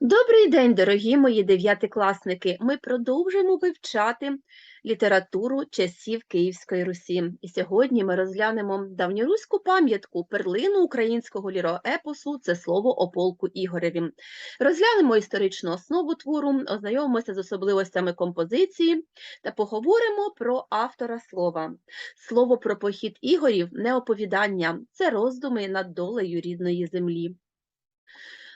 Добрий день, дорогі мої дев'ятикласники. Ми продовжуємо вивчати літературу часів Київської Русі. І сьогодні ми розглянемо давньоруську пам'ятку, перлину українського ліроепосу це слово о полку Ігореві. Розглянемо історичну основу твору, ознайомимося з особливостями композиції та поговоримо про автора слова. Слово про похід Ігорів не оповідання, це роздуми над долею рідної землі.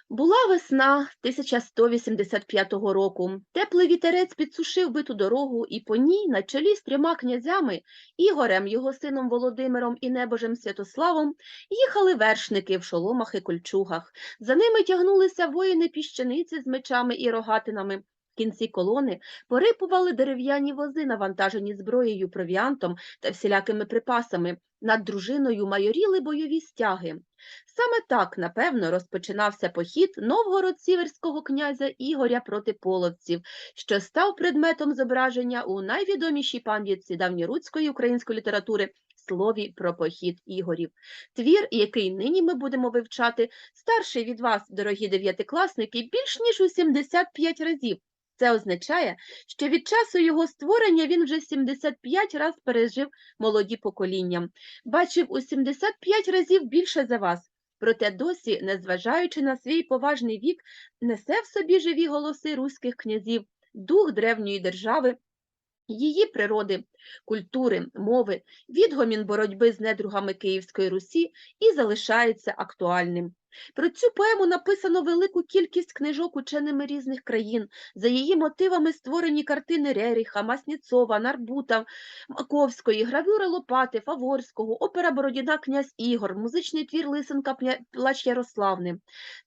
Була весна 1185 року. Теплий вітерець підсушив биту дорогу, і по ній, на чолі з трьома князями Ігорем, його сином Володимиром і небожем Святославом, їхали вершники в шоломах і кольчугах. За ними тягнулися воїни піщаниці з мечами і рогатинами. Кінці колони порипували дерев'яні вози, навантажені зброєю, провіантом та всілякими припасами. Над дружиною майоріли бойові стяги. Саме так, напевно, розпочинався похід новгород-сіверського князя Ігоря проти половців, що став предметом зображення у найвідомішій пам'ятці давньоруської української літератури слові про похід Ігорів. Твір, який нині ми будемо вивчати, старший від вас, дорогі дев'ятикласники, більш ніж у 75 разів. Це означає, що від часу його створення він вже 75 разів пережив молоді покоління, бачив у 75 разів більше за вас. Проте досі, незважаючи на свій поважний вік, несе в собі живі голоси руських князів, дух древньої держави, її природи, культури, мови, відгомін боротьби з недругами Київської Русі і залишається актуальним. Про цю поему написано велику кількість книжок ученими різних країн. За її мотивами створені картини Реріха, Масніцова, Нарбута, Маковської, гравюри Лопати, Фаворського, опера Бородіна князь Ігор, музичний твір Лисенка Плач Ярославни.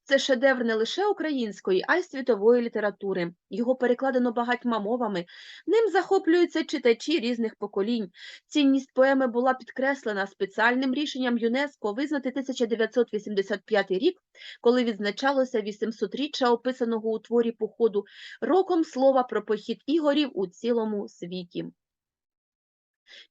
Це шедевр не лише української, а й світової літератури. Його перекладено багатьма мовами. Ним захоплюються читачі різних поколінь. Цінність поеми була підкреслена спеціальним рішенням ЮНЕСКО визнати 1985 рік, коли відзначалося 800-річчя описаного у творі походу, роком слова про похід ігорів у цілому світі.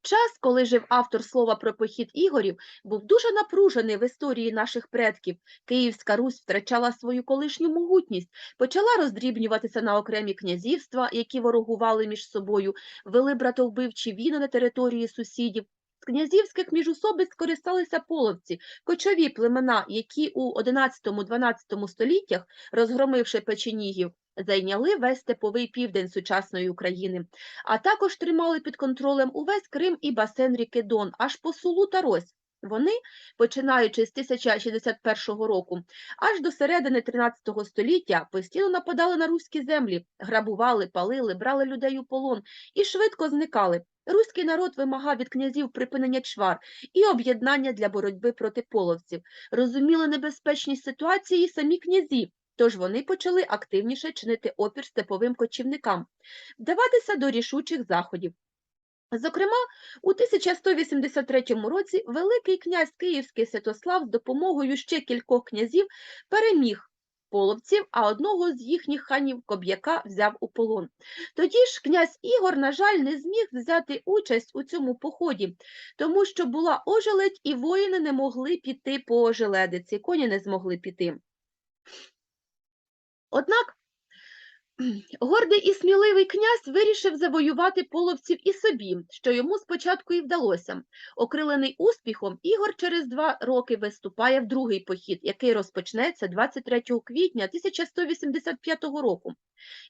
Час, коли жив автор слова про похід ігорів, був дуже напружений в історії наших предків. Київська Русь втрачала свою колишню могутність, почала роздрібнюватися на окремі князівства, які ворогували між собою, вели братовбивчі війни на території сусідів. Князівських міжусобиць скористалися половці, кочові племена, які у 11-12 століттях, розгромивши печенігів, зайняли весь степовий південь сучасної України, а також тримали під контролем увесь Крим і басейн ріки Дон, аж по Сулу та Рось. Вони, починаючи з 1061 року, аж до середини 13 століття постійно нападали на руські землі, грабували, палили, брали людей у полон і швидко зникали. Руський народ вимагав від князів припинення чвар і об'єднання для боротьби проти половців. Розуміли небезпечність ситуації і самі князі, тож вони почали активніше чинити опір степовим кочівникам, вдаватися до рішучих заходів. Зокрема, у 1183 році Великий князь Київський Святослав з допомогою ще кількох князів переміг половців, а одного з їхніх ханів Коб'яка взяв у полон. Тоді ж князь Ігор, на жаль, не зміг взяти участь у цьому поході, тому що була ожеледь, і воїни не могли піти по ожеледиці, коні не змогли піти. Однак гордий і сміливий князь вирішив завоювати половців і собі, що йому спочатку і вдалося. Окрилений успіхом, Ігор через два роки виступає в другий похід, який розпочнеться 23 квітня 1185 року.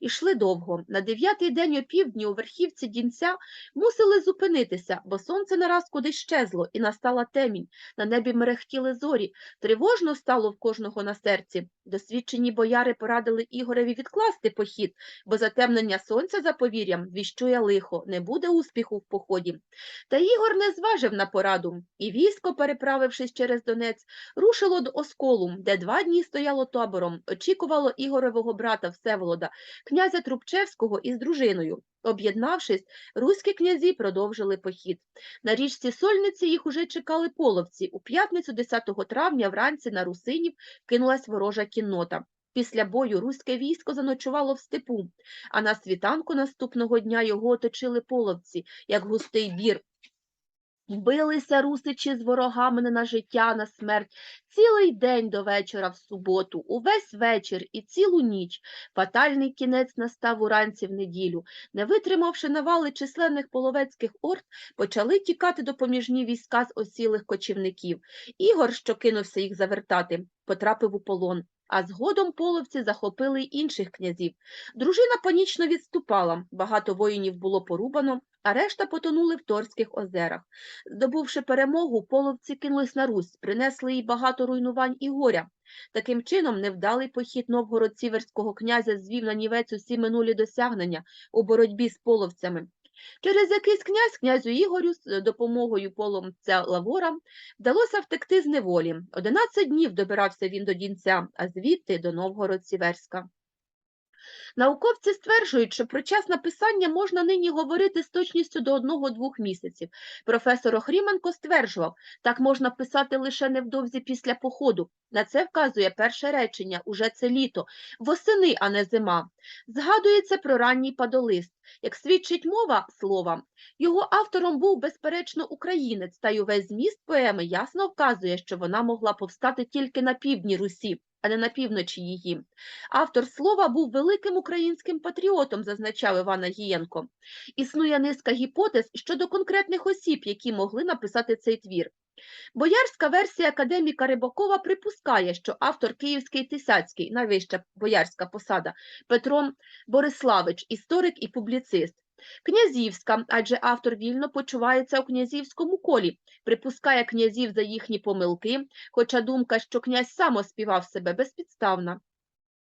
Ішли довго. На дев'ятий день опівдні у верхівці дінця мусили зупинитися, бо сонце нараз кудись щезло, і настала темінь. На небі мерехтіли зорі. Тривожно стало в кожного на серці. Досвідчені бояри порадили Ігореві відкласти похід, бо затемнення сонця за повір'ям віщує лихо, не буде успіху в поході. Та Ігор не зважив на пораду, і військо, переправившись через Донець, рушило до Осколу, де два дні стояло табором, очікувало Ігоревого брата Всеволода, князя Трубчевського із дружиною. Об'єднавшись, руські князі продовжили похід. На річці Сольниці їх уже чекали половці. У п'ятницю 10 травня вранці на русинів кинулась ворожа кіннота. Після бою руське військо заночувало в степу, а на світанку наступного дня його оточили половці, як густий бір. Билися русичі з ворогами не на життя, на смерть. Цілий день до вечора в суботу, увесь вечір і цілу ніч. Фатальний кінець настав уранці в неділю. Не витримавши навали численних половецьких орд, почали тікати допоміжні війська з осілих кочівників. Ігор, що кинувся їх завертати, потрапив у полон. А згодом половці захопили інших князів. Дружина панічно відступала, багато воїнів було порубано, а решта потонули в Торських озерах. Здобувши перемогу, половці кинулись на Русь, принесли їй багато руйнувань і горя. Таким чином, невдалий похід новгород-сіверського князя звів на нівець усі минулі досягнення у боротьбі з половцями. Через якийсь князь князю Ігорю з допомогою поломця Лавора вдалося втекти з неволі. Одинадцять днів добирався він до Дінця, а звідти до Новгород-Сіверська. Науковці стверджують, що про час написання можна нині говорити з точністю до одного-двох місяців. Професор Охріменко стверджував, так можна писати лише невдовзі після походу. На це вказує перше речення, уже це літо, восени, а не зима. Згадується про ранній падолист. Як свідчить мова слова, його автором був, безперечно, українець, та й увесь зміст поеми ясно вказує, що вона могла повстати тільки на півдні Русі, а не на півночі її. Автор слова був великим українським патріотом, зазначав Іван Агієнко. Існує низка гіпотез щодо конкретних осіб, які могли написати цей твір. Боярська версія академіка Рибакова припускає, що автор Київський Тисяцький, найвища боярська посада, Петро Бориславич, історик і публіцист. Князівська, адже автор вільно почувається у князівському колі, припускає князів за їхні помилки, хоча думка, що князь сам оспівав себе безпідставна.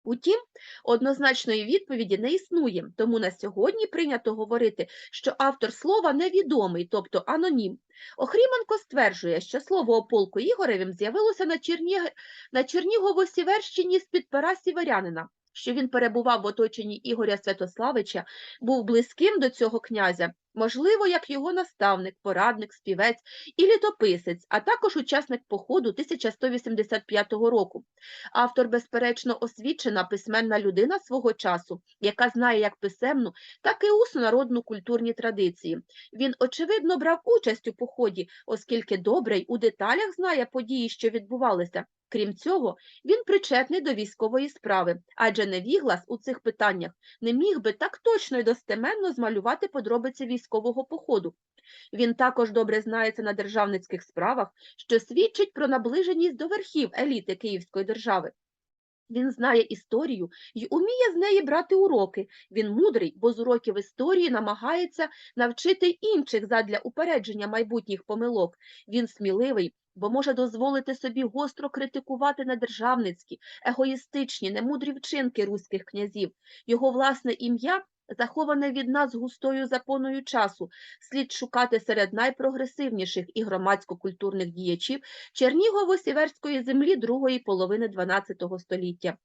Утім, однозначної відповіді не існує, тому на сьогодні прийнято говорити, що автор слова невідомий, тобто анонім. Охріменко стверджує, що слово о полку Ігоревім з'явилося на, Черніг... на Чернігово-Сіверщині з-під пера сіверянина, що він перебував в оточенні Ігоря Святославича, був близьким до цього князя, можливо, як його наставник, порадник, співець і літописець, а також учасник походу 1185 року. Автор, безперечно, освічена письменна людина свого часу, яка знає як писемну, так і усну народну культурні традиції. Він, очевидно, брав участь у поході, оскільки добре й у деталях знає події, що відбувалися. Крім цього, він причетний до військової справи, адже невіглас у цих питаннях не міг би так точно й достеменно змалювати подробиці військового походу. Він також добре знається на державницьких справах, що свідчить про наближеність до верхів еліти Київської держави. Він знає історію і уміє з неї брати уроки. Він мудрий, бо з уроків історії намагається навчити інших задля упередження майбутніх помилок. Він сміливий, бо може дозволити собі гостро критикувати недержавницькі, егоїстичні, немудрі вчинки руських князів. Його власне ім'я заховане від нас густою запоною часу, слід шукати серед найпрогресивніших і громадсько-культурних діячів Чернігово-Сіверської землі другої половини XII століття.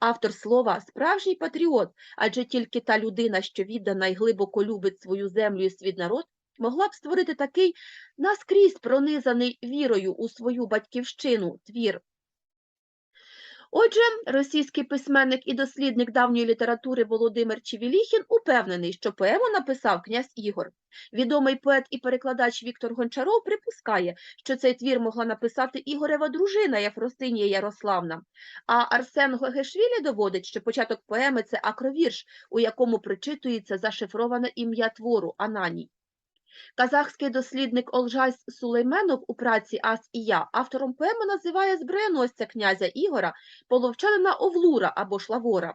Автор слова справжній патріот, адже тільки та людина, що віддана й глибоко любить свою землю і свій народ, могла б створити такий наскрізь пронизаний вірою у свою батьківщину твір. Отже, російський письменник і дослідник давньої літератури Володимир Чевіліхін упевнений, що поему написав князь Ігор. Відомий поет і перекладач Віктор Гончаров припускає, що цей твір могла написати Ігорева дружина Єфросинія Ярославна. А Арсен Гогешвілі доводить, що початок поеми це акровірш, у якому причитується зашифроване ім'я твору Ананій. Казахський дослідник Олжайс Сулейменов у праці Ас і я автором поеми називає зброєносця князя Ігора, половчанина Овлура або Шлавора.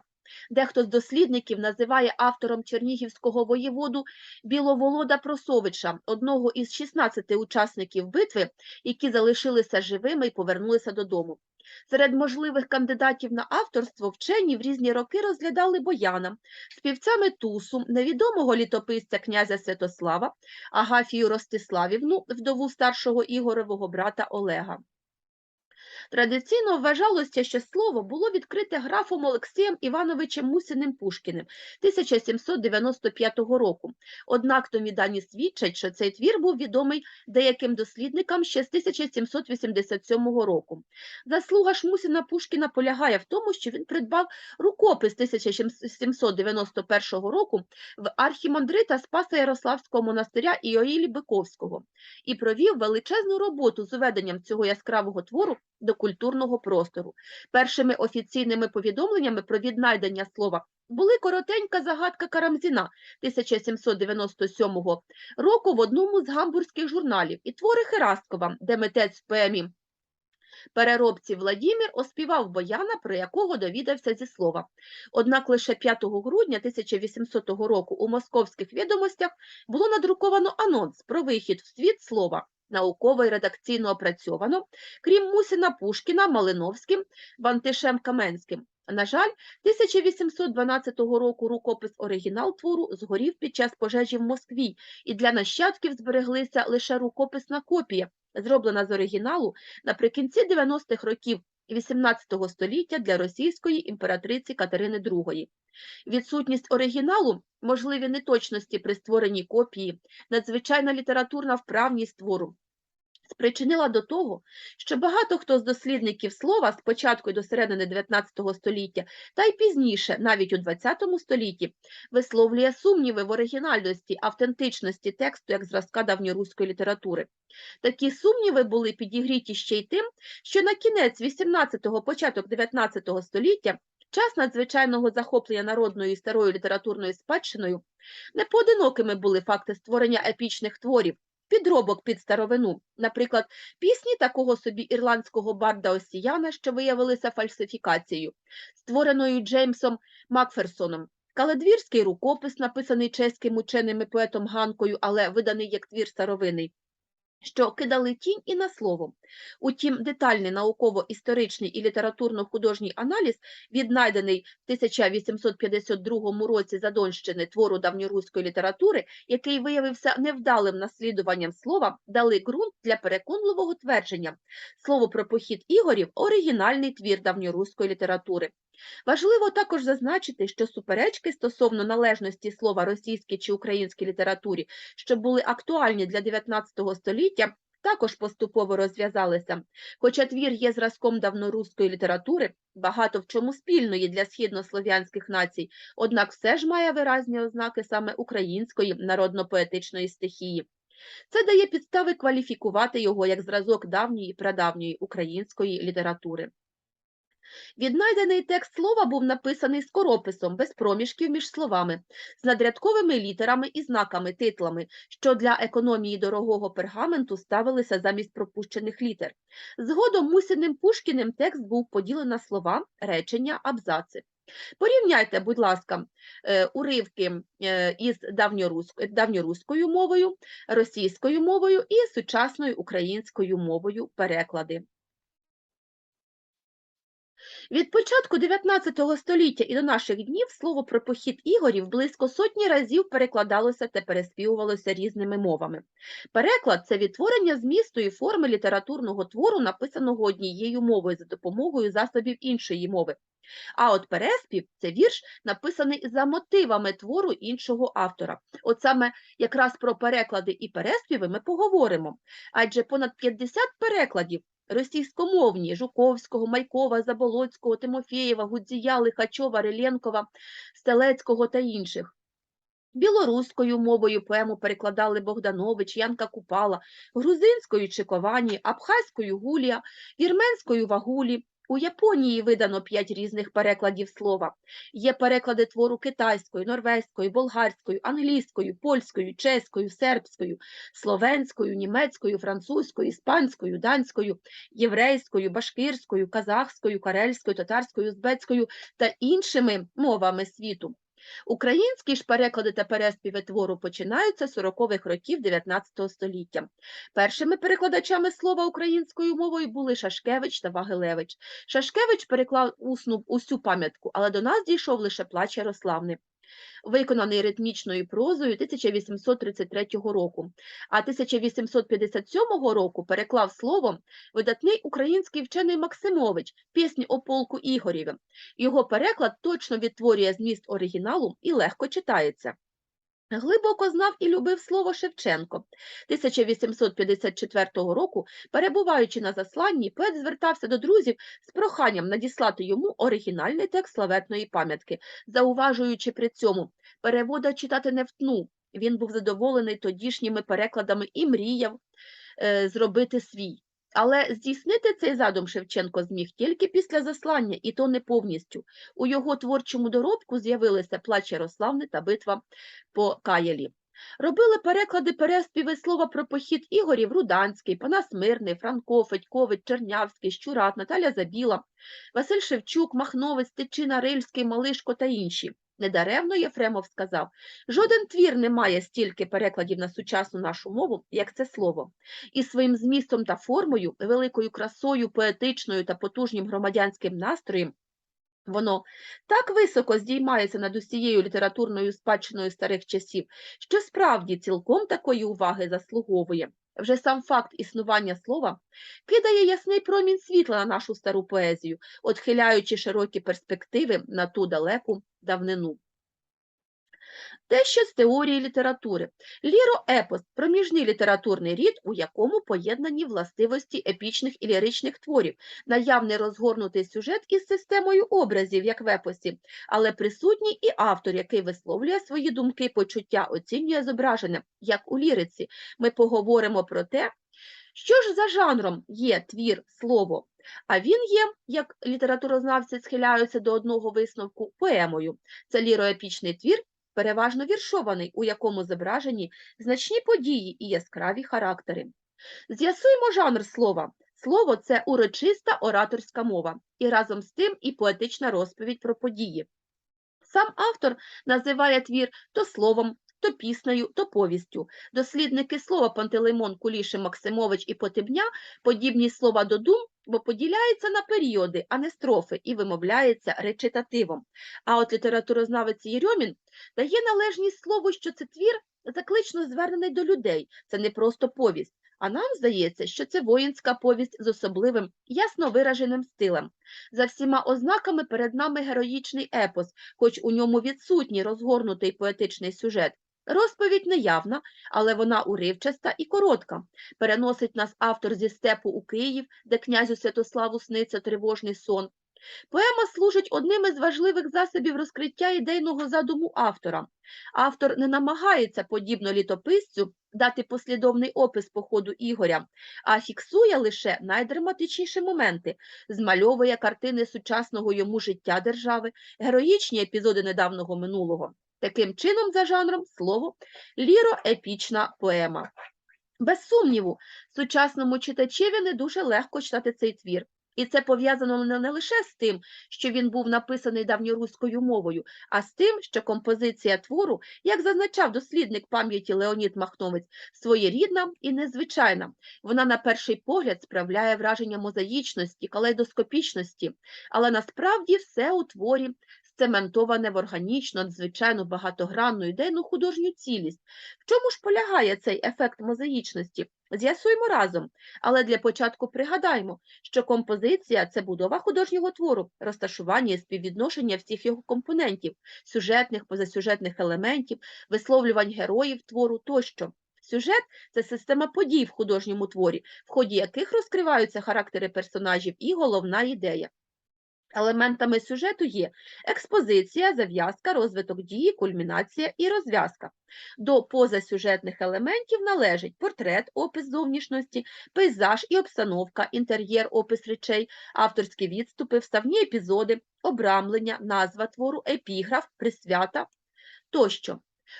Дехто з дослідників називає автором чернігівського воєводу Біловолода Просовича, одного із 16 учасників битви, які залишилися живими і повернулися додому. Серед можливих кандидатів на авторство вчені в різні роки розглядали Бояна, співцями Тусу, невідомого літописця князя Святослава, Агафію Ростиславівну, вдову старшого Ігоревого брата Олега. Традиційно вважалося, що слово було відкрите графом Олексієм Івановичем Мусіним Пушкіним 1795 року. Однак томі дані свідчать, що цей твір був відомий деяким дослідникам ще з 1787 року. Заслуга ж Мусіна Пушкіна полягає в тому, що він придбав рукопис 1791 року в архімандрита Спаса Ярославського монастиря Іоїлі Биковського і провів величезну роботу з уведенням цього яскравого твору до культурного простору. Першими офіційними повідомленнями про віднайдення слова були коротенька загадка Карамзіна 1797 року в одному з гамбурзьких журналів і твори Хераскова, де митець поемі переробці Владімір оспівав Бояна, про якого довідався зі слова. Однак лише 5 грудня 1800 року у московських відомостях було надруковано анонс про вихід в світ слова, науково і редакційно опрацьовано, крім Мусіна Пушкіна, Малиновським, Бантишем Каменським. На жаль, 1812 року рукопис оригінал твору згорів під час пожежі в Москві, і для нащадків збереглися лише рукописна копія, зроблена з оригіналу наприкінці 90-х років XVIII століття для російської імператриці Катерини II. Відсутність оригіналу, можливі неточності при створенні копії, надзвичайна літературна вправність твору спричинила до того, що багато хто з дослідників слова спочатку й до середини 19 століття, та й пізніше, навіть у 20 столітті, висловлює сумніви в оригінальності, автентичності тексту як зразка давньоруської літератури. Такі сумніви були підігріті ще й тим, що на кінець 18-го, початок 19 століття час надзвичайного захоплення народною і старою літературною спадщиною непоодинокими були факти створення епічних творів, підробок під старовину, наприклад, пісні такого собі ірландського барда Осіяна, що виявилися фальсифікацією, створеною Джеймсом Макферсоном. Каледвірський рукопис, написаний чеським ученим і поетом Ганкою, але виданий як твір старовинний, що кидали тінь і на слово. Утім, детальний науково-історичний і літературно-художній аналіз, віднайдений в 1852 році за Донщини твору давньоруської літератури, який виявився невдалим наслідуванням слова, дали ґрунт для переконливого твердження. Слово про похід ігорів – оригінальний твір давньоруської літератури. Важливо також зазначити, що суперечки стосовно належності слова російській чи українській літературі, що були актуальні для 19 століття, також поступово розв'язалися. Хоча твір є зразком давноруської літератури, багато в чому спільної для східнослов'янських націй, однак все ж має виразні ознаки саме української народно-поетичної стихії. Це дає підстави кваліфікувати його як зразок давньої і прадавньої української літератури. Віднайдений текст слова був написаний скорописом, без проміжків між словами, з надрядковими літерами і знаками, титлами, що для економії дорогого пергаменту ставилися замість пропущених літер. Згодом Мусіним Пушкіним текст був поділений на слова, речення, абзаци. Порівняйте, будь ласка, е, уривки е, із давньоруською, давньоруською мовою, російською мовою і сучасною українською мовою переклади. Від початку 19 століття і до наших днів слово про похід ігорів близько сотні разів перекладалося та переспівувалося різними мовами. Переклад це відтворення змісту і форми літературного твору, написаного однією мовою за допомогою засобів іншої мови. А от переспів це вірш, написаний за мотивами твору іншого автора. От саме якраз про переклади і переспіви ми поговоримо, адже понад 50 перекладів російськомовні Жуковського, Майкова, Заболоцького, Тимофєєва, Гудзія, Лихачова, Реленкова, Стелецького та інших. Білоруською мовою поему перекладали Богданович, Янка Купала, грузинською Чиковані, абхазькою Гулія, вірменською Вагулі, у Японії видано п'ять різних перекладів слова. Є переклади твору китайською, норвезькою, болгарською, англійською, польською, чеською, сербською, словенською, німецькою, французькою, іспанською, данською, єврейською, башкирською, казахською, карельською, татарською, узбецькою та іншими мовами світу. Українські ж переклади та переспіви твору починаються з 40-х років 19 століття. Першими перекладачами слова українською мовою були Шашкевич та Вагилевич. Шашкевич переклав усну усю пам'ятку, але до нас дійшов лише плач Ярославни. Виконаний ритмічною прозою 1833 року, а 1857 року переклав словом видатний український вчений Максимович пісні о полку Ігорєві. Його переклад точно відтворює зміст оригіналу і легко читається. Глибоко знав і любив слово Шевченко. 1854 року, перебуваючи на засланні, поет звертався до друзів з проханням надіслати йому оригінальний текст славетної пам'ятки, зауважуючи при цьому, перевода читати не втнув. Він був задоволений тодішніми перекладами і мріяв е, зробити свій. Але здійснити цей задум Шевченко зміг тільки після заслання, і то не повністю. У його творчому доробку з'явилися плач Ярославни та битва по Каялі. Робили переклади переспіви слова про похід Ігорів Руданський, Панас Мирний, Франко, Федькович, Чернявський, Щурат, Наталя Забіла, Василь Шевчук, Махновець, Тичина, Рильський, Малишко та інші. Недаремно Єфремов сказав, жоден твір не має стільки перекладів на сучасну нашу мову, як це слово. І своїм змістом та формою, великою красою, поетичною та потужнім громадянським настроєм Воно так високо здіймається над усією літературною спадщиною старих часів, що справді цілком такої уваги заслуговує. Вже сам факт існування слова кидає ясний промінь світла на нашу стару поезію, отхиляючи широкі перспективи на ту далеку давнину. Дещо з теорії літератури. Ліро-епос – проміжний літературний рід, у якому поєднані властивості епічних і ліричних творів, наявний розгорнутий сюжет із системою образів, як в епосі, але присутній і автор, який висловлює свої думки, почуття, оцінює зображення, як у ліриці. Ми поговоримо про те, що ж за жанром є твір слово, а він є, як літературознавці схиляються до одного висновку, поемою. Це ліроепічний твір, переважно віршований, у якому зображені значні події і яскраві характери. З'ясуємо жанр слова. Слово це урочиста ораторська мова, і разом з тим і поетична розповідь про події. Сам автор називає твір то словом, то піснею, то повістю. Дослідники слова Пантелеймон, Кулішин, Максимович і Потебня подібні слова до дум, бо поділяються на періоди, а не строфи, і вимовляється речитативом. А от літературознавець Єрьомін дає належність слову, що це твір заклично звернений до людей, це не просто повість. А нам здається, що це воїнська повість з особливим, ясно вираженим стилем. За всіма ознаками перед нами героїчний епос, хоч у ньому відсутній розгорнутий поетичний сюжет. Розповідь неявна, але вона уривчаста і коротка. Переносить нас автор зі степу у Київ, де князю Святославу сниться тривожний сон. Поема служить одним із важливих засобів розкриття ідейного задуму автора. Автор не намагається, подібно літописцю, дати послідовний опис походу Ігоря, а фіксує лише найдраматичніші моменти, змальовує картини сучасного йому життя держави, героїчні епізоди недавнього минулого. Таким чином, за жанром, слово ліроепічна поема. Без сумніву, сучасному читачеві не дуже легко читати цей твір. І це пов'язано не лише з тим, що він був написаний давньоруською мовою, а з тим, що композиція твору, як зазначав дослідник пам'яті Леонід Махновець, своєрідна і незвичайна. Вона на перший погляд справляє враження мозаїчності, калейдоскопічності, але насправді все у творі сцементоване в органічну, надзвичайно багатогранну ідейну художню цілість. В чому ж полягає цей ефект мозаїчності? З'ясуємо разом, але для початку пригадаємо, що композиція це будова художнього твору, розташування і співвідношення всіх його компонентів, сюжетних, позасюжетних елементів, висловлювань героїв твору тощо. Сюжет це система подій в художньому творі, в ході яких розкриваються характери персонажів і головна ідея. Елементами сюжету є експозиція, зав'язка, розвиток дії, кульмінація і розв'язка. До позасюжетних елементів належить портрет, опис зовнішності, пейзаж і обстановка, інтер'єр, опис речей, авторські відступи, вставні епізоди, обрамлення, назва твору, епіграф, присвята тощо.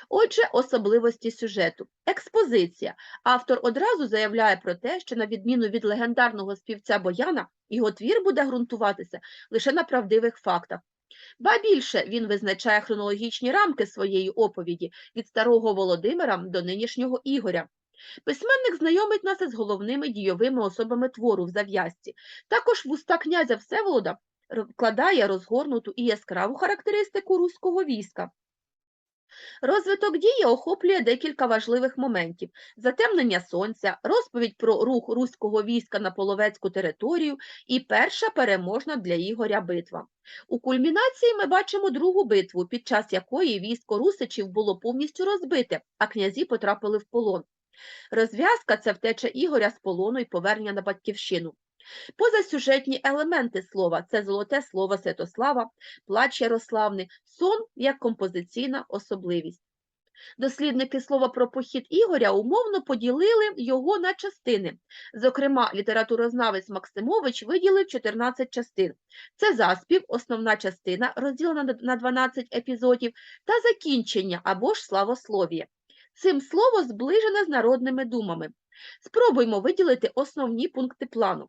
Отже, особливості сюжету. Експозиція. Автор одразу заявляє про те, що, на відміну від легендарного співця Бояна, його твір буде ґрунтуватися лише на правдивих фактах. Ба більше він визначає хронологічні рамки своєї оповіді від старого Володимира до нинішнього Ігоря. Письменник знайомить нас із головними дійовими особами твору в зав'язці. Також в уста князя Всеволода вкладає розгорнуту і яскраву характеристику руського війська. Розвиток дії охоплює декілька важливих моментів: затемнення сонця, розповідь про рух руського війська на половецьку територію і перша переможна для Ігоря битва. У кульмінації ми бачимо другу битву, під час якої військо русичів було повністю розбите, а князі потрапили в полон. Розв'язка це втеча Ігоря з полону і повернення на батьківщину. Позасюжетні елементи слова це золоте слово Святослава, плач Ярославни, сон як композиційна особливість. Дослідники слова про похід Ігоря умовно поділили його на частини. Зокрема, літературознавець Максимович виділив 14 частин. Це заспів, основна частина, розділена на- на 12 епізодів, та закінчення або ж славослов'я. Цим слово зближене з народними думами. Спробуймо виділити основні пункти плану.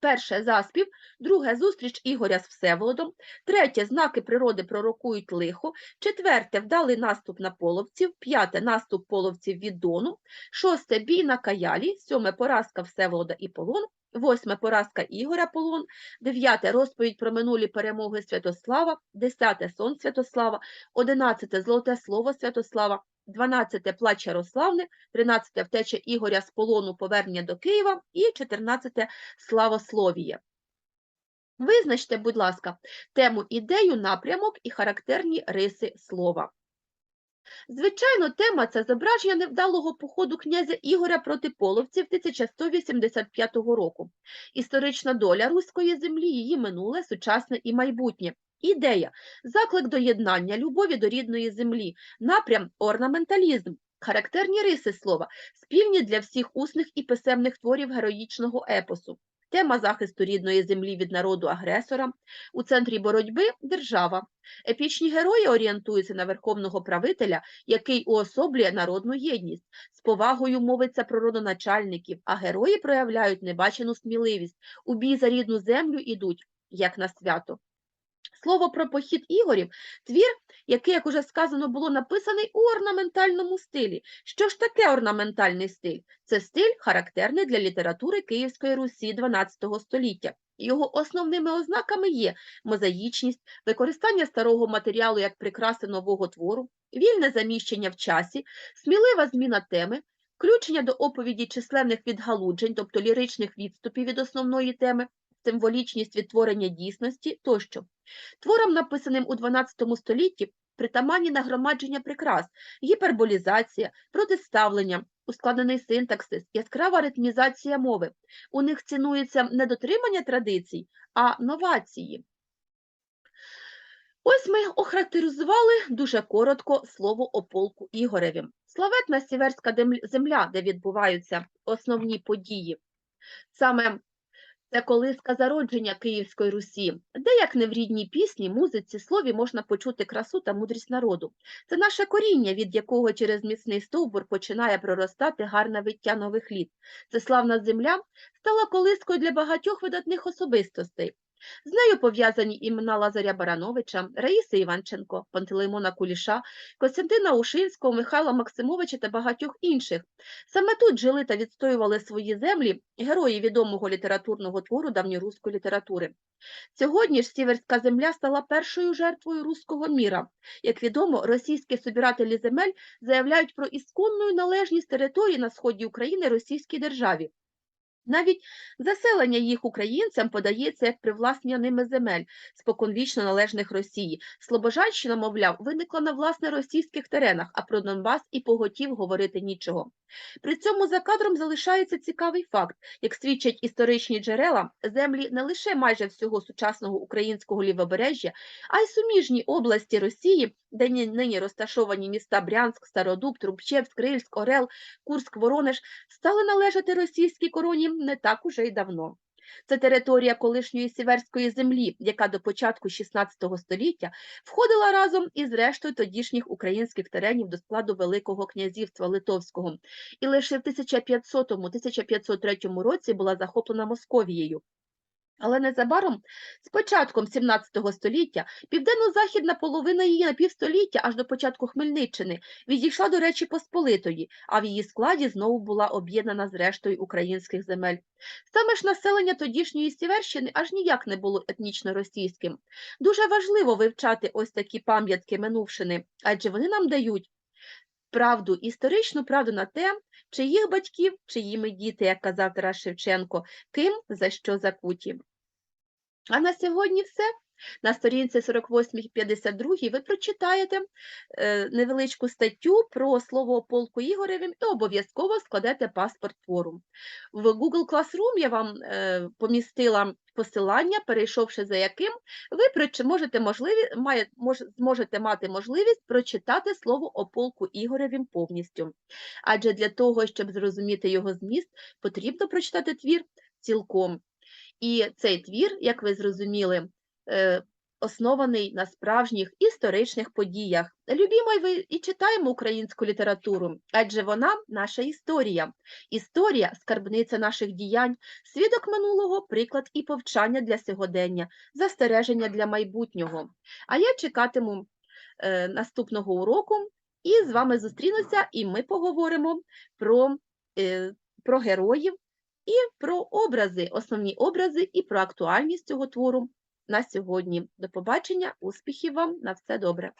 Перше заспів, друге зустріч Ігоря з Всеволодом, третє знаки природи пророкують лихо, четверте вдалий наступ на половців, п'яте наступ половців від Дону, шосте бій на Каялі, сьоме поразка Всеволода і полон, восьме поразка Ігоря полон, дев'яте розповідь про минулі перемоги Святослава, десяте сон Святослава, одинадцяте золоте слово Святослава, дванадцяте плач Ярославни, тринадцяте втеча Ігоря з полону повернення до Києва і чотирнадцяте славословіє. Визначте, будь ласка, тему, ідею, напрямок і характерні риси слова. Звичайно, тема це зображення невдалого походу князя Ігоря проти половців 1185 року. Історична доля руської землі, її минуле, сучасне і майбутнє. Ідея – заклик до єднання, любові до рідної землі, напрям – орнаменталізм, характерні риси слова, спільні для всіх усних і писемних творів героїчного епосу. Тема захисту рідної землі від народу агресора. У центрі боротьби – держава. Епічні герої орієнтуються на верховного правителя, який уособлює народну єдність. З повагою мовиться про родоначальників, а герої проявляють небачену сміливість. У бій за рідну землю ідуть, як на свято. Слово про похід Ігорів – твір, який, як уже сказано, було написаний у орнаментальному стилі. Що ж таке орнаментальний стиль? Це стиль, характерний для літератури Київської Русі XII століття. Його основними ознаками є мозаїчність, використання старого матеріалу як прикраси нового твору, вільне заміщення в часі, смілива зміна теми, включення до оповіді численних відгалуджень, тобто ліричних відступів від основної теми, символічність відтворення дійсності тощо. Творам, написаним у XII столітті, притаманні нагромадження прикрас, гіперболізація, протиставлення, ускладнений синтаксис, яскрава ритмізація мови. У них цінується не дотримання традицій, а новації. Ось ми охарактеризували дуже коротко слово о полку Ігореві. Славетна сіверська земля, де відбуваються основні події. Саме це колиска зародження Київської Русі, де, як не в рідній пісні, музиці, слові можна почути красу та мудрість народу. Це наше коріння, від якого через міцний стовбур починає проростати гарне виття нових літ. Це славна земля стала колискою для багатьох видатних особистостей. З нею пов'язані імена Лазаря Барановича, Раїси Іванченко, Пантелеймона Куліша, Костянтина Ушинського, Михайла Максимовича та багатьох інших. Саме тут жили та відстоювали свої землі герої відомого літературного твору давньоруської літератури. Сьогодні ж Сіверська земля стала першою жертвою руського міра. Як відомо, російські собирателі земель заявляють про ісконну належність території на сході України російській державі. Навіть заселення їх українцям подається як привласнення ними земель, споконвічно належних Росії. Слобожанщина, мовляв, виникла на власне російських теренах, а про Донбас і поготів говорити нічого. При цьому за кадром залишається цікавий факт. Як свідчать історичні джерела, землі не лише майже всього сучасного українського лівобережжя, а й суміжні області Росії, де ні- нині розташовані міста Брянськ, Стародуб, Трубчевськ, Крильськ, Орел, Курськ, Воронеж, стали належати російській короні не так уже й давно. Це територія колишньої сіверської землі, яка до початку XVI століття входила разом із рештою тодішніх українських теренів до складу Великого князівства Литовського, і лише в 1500-1503 році була захоплена Московією. Але незабаром, з початком 17 століття, південно-західна половина її на півстоліття, аж до початку Хмельниччини, відійшла до Речі Посполитої, а в її складі знову була об'єднана з рештою українських земель. Саме ж населення тодішньої Сіверщини аж ніяк не було етнічно російським. Дуже важливо вивчати ось такі пам'ятки минувшини, адже вони нам дають правду, історичну правду на те, чиїх батьків, чиїми діти, як казав Тарас Шевченко, ким за що закуті. А на сьогодні все. На сторінці 48-52 ви прочитаєте е, невеличку статтю про слово полку Ігоревим і обов'язково складете паспорт твору. В Google Classroom я вам е, помістила посилання, перейшовши за яким ви можете, можливі, зможете мати можливість прочитати слово о полку Ігоревім повністю. Адже для того, щоб зрозуміти його зміст, потрібно прочитати твір цілком. І цей твір, як ви зрозуміли, е, оснований на справжніх історичних подіях. Любімо й ви і читаємо українську літературу, адже вона наша історія. Історія скарбниця наших діянь, свідок минулого, приклад і повчання для сьогодення, застереження для майбутнього. А я чекатиму е, наступного уроку і з вами зустрінуся, і ми поговоримо про, е, про героїв і про образи, основні образи і про актуальність цього твору на сьогодні. До побачення, успіхів вам, на все добре!